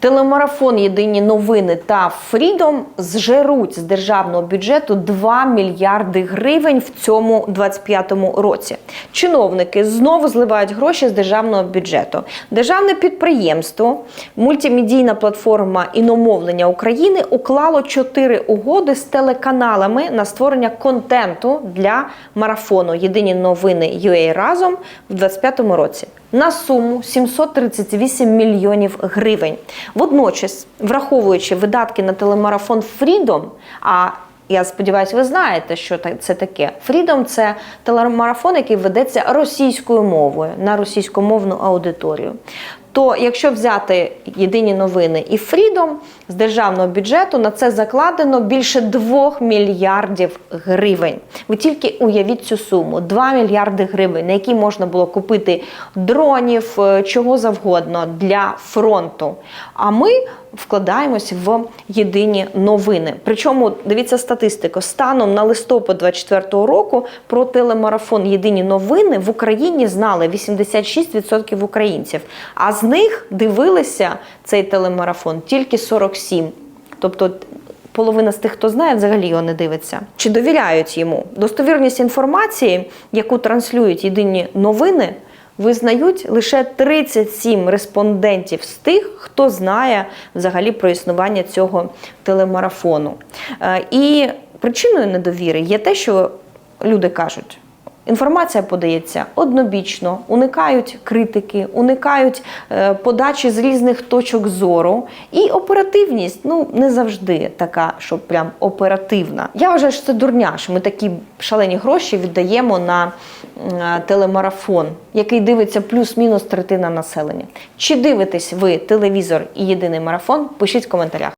Телемарафон Єдині новини та Фрідом зжеруть з державного бюджету 2 мільярди гривень в цьому 25-му році. Чиновники знову зливають гроші з державного бюджету. Державне підприємство, мультимедійна платформа іномовлення України уклало чотири угоди з телеканалами на створення контенту для марафону Єдині новини UA разом в 25-му році на суму 738 мільйонів гривень. Водночас, враховуючи видатки на телемарафон Freedom, а я сподіваюся, ви знаєте, що це таке. Freedom – це телемарафон, який ведеться російською мовою на російськомовну аудиторію. То якщо взяти єдині новини і Freedom, з державного бюджету на це закладено більше 2 мільярдів гривень. Ви тільки уявіть цю суму: 2 мільярди гривень, на які можна було купити дронів, е, чого завгодно для фронту. А ми вкладаємось в єдині новини. Причому дивіться статистику. Станом на листопад 24 року про телемарафон Єдині новини в Україні знали 86% українців. А з них дивилися цей телемарафон тільки 47. Тобто половина з тих, хто знає, взагалі його не дивиться. Чи довіряють йому? Достовірність інформації, яку транслюють єдині новини, визнають лише 37 респондентів з тих, хто знає взагалі про існування цього телемарафону. Е, І причиною недовіри є те, що люди кажуть. Інформація подається однобічно, уникають критики, уникають е, подачі з різних точок зору. І оперативність ну не завжди така, що прям оперативна. Я вважаю, що це дурня, що ми такі шалені гроші віддаємо на е, телемарафон, який дивиться плюс-мінус третина населення. Чи дивитесь ви телевізор і єдиний марафон? Пишіть в коментарях.